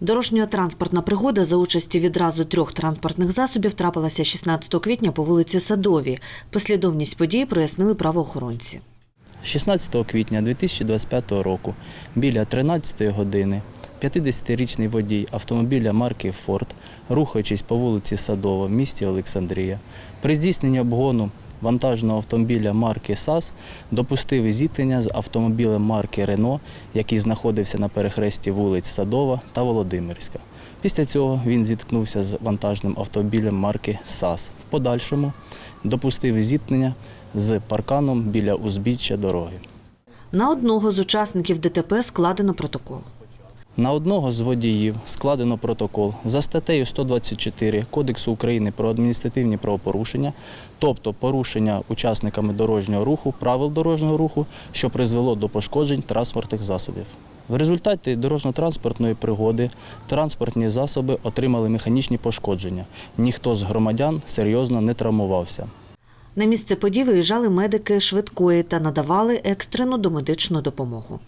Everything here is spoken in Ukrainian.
Дорожньо-транспортна пригода за участі відразу трьох транспортних засобів трапилася 16 квітня по вулиці Садовій. Послідовність подій прояснили правоохоронці. 16 квітня 2025 року біля 13 години 50-річний водій автомобіля марки Форд, рухаючись по вулиці Садова в місті Олександрія, при здійсненні обгону вантажного автомобіля марки САС допустив зіткнення з автомобілем марки Рено, який знаходився на перехресті вулиць Садова та Володимирська. Після цього він зіткнувся з вантажним автомобілем марки САС. В подальшому допустив зіткнення з парканом біля узбіччя дороги. На одного з учасників ДТП складено протокол. На одного з водіїв складено протокол за статтею 124 Кодексу України про адміністративні правопорушення, тобто порушення учасниками дорожнього руху правил дорожнього руху, що призвело до пошкоджень транспортних засобів. В результаті дорожньо-транспортної пригоди транспортні засоби отримали механічні пошкодження. Ніхто з громадян серйозно не травмувався. На місце подій виїжджали медики швидкої та надавали екстрену домедичну допомогу.